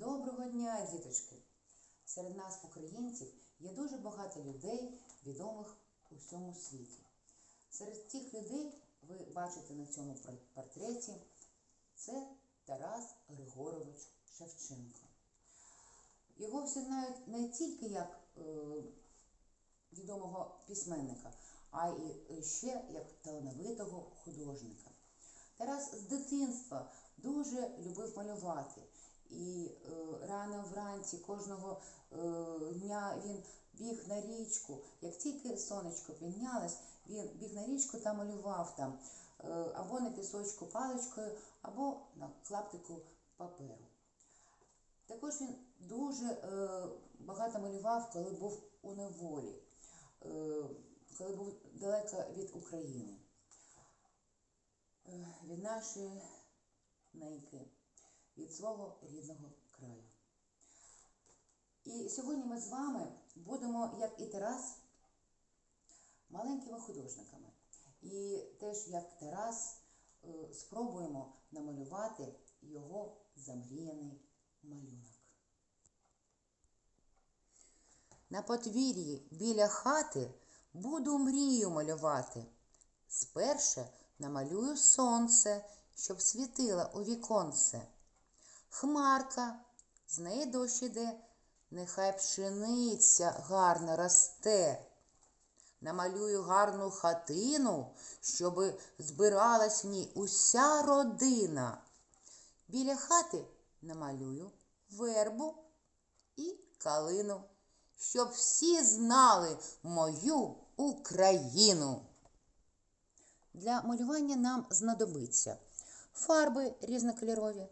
Доброго дня, діточки! Серед нас, українців, є дуже багато людей, відомих у всьому світі. Серед тих людей ви бачите на цьому портреті це Тарас Григорович Шевченко. Його всі знають не тільки як е, відомого письменника, а й ще як талановитого художника. Тарас з дитинства дуже любив малювати. І е, рано вранці кожного е, дня він біг на річку. Як тільки сонечко піднялось, він біг на річку та малював там е, або на пісочку паличкою, або на клаптику паперу. Також він дуже е, багато малював, коли був у неволі, е, коли був далеко від України, е, від нашої неньки, від свого рідного сьогодні ми з вами будемо, як і Тарас, маленькими художниками. І теж як Тарас е, спробуємо намалювати його замріяний малюнок. На подвір'ї біля хати буду мрію малювати. Сперше намалюю сонце, щоб світило у віконце. Хмарка, з неї дощ іде, нехай пшениця гарно росте. Намалюю гарну хатину, щоби збиралась в ній уся родина. Біля хати намалюю вербу і калину, щоб всі знали мою Україну. Для малювання нам знадобиться фарби різнокольорові,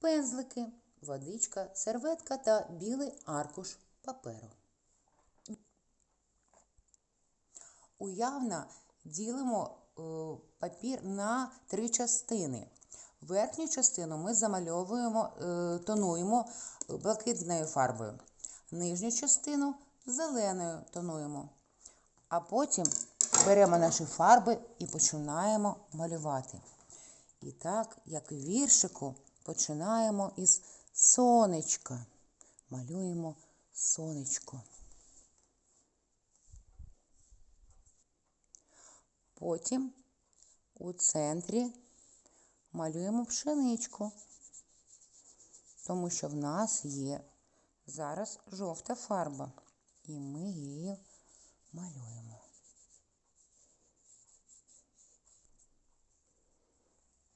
пензлики, водичка, серветка та білий аркуш паперу. Уявно ділимо е, папір на три частини. Верхню частину ми замальовуємо, е, тонуємо блакитною фарбою. Нижню частину зеленою тонуємо. А потім беремо наші фарби і починаємо малювати. І так, як віршику, починаємо із сонечка. Малюємо сонечко. Потім у центрі малюємо пшеничку, тому що в нас є зараз жовта фарба, і ми її малюємо.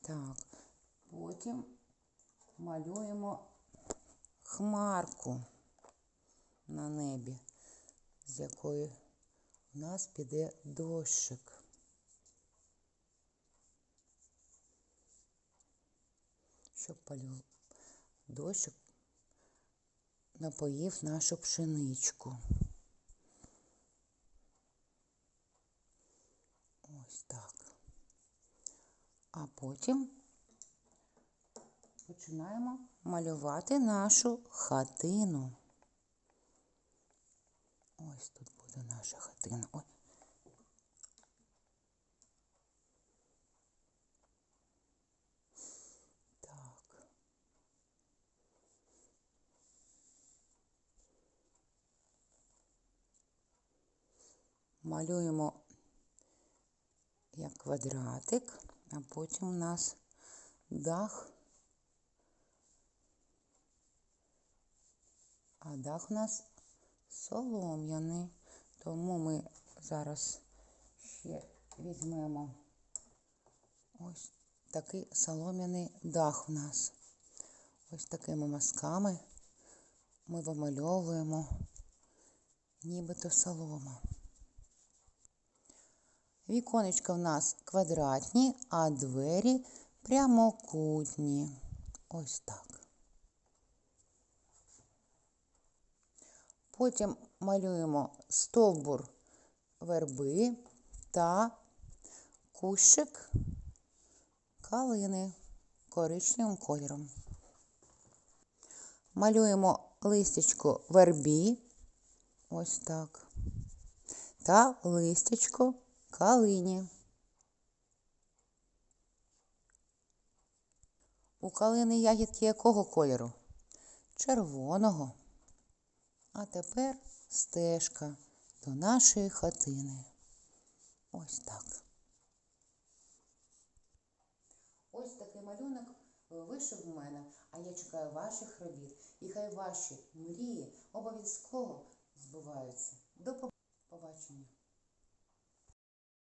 Так, потім малюємо хмарку на небі, з якої в нас піде дощик. Щоб полю... дощик напоїв нашу пшеничку. Ось так. А потім починаємо малювати нашу хатину. Ось тут буде наша хатина. Ой. Так. Малюємо як квадратик, а потім у нас дах. А дах у нас солом'яний. Тому ми зараз ще візьмемо ось такий солом'яний дах у нас. Ось такими мазками ми вимальовуємо нібито солома. Віконечка в нас квадратні, а двері прямокутні. Ось так. Потім малюємо стовбур верби та кущик калини коричневим кольором. Малюємо листячко вербі, ось так, та листячко калині. У калини ягідки якого кольору? червоного. А тепер стежка до нашої хатини. Ось так. Ось такий малюнок вишив у мене, а я чекаю ваших робіт. І хай ваші мрії обов'язково збуваються. До побачення.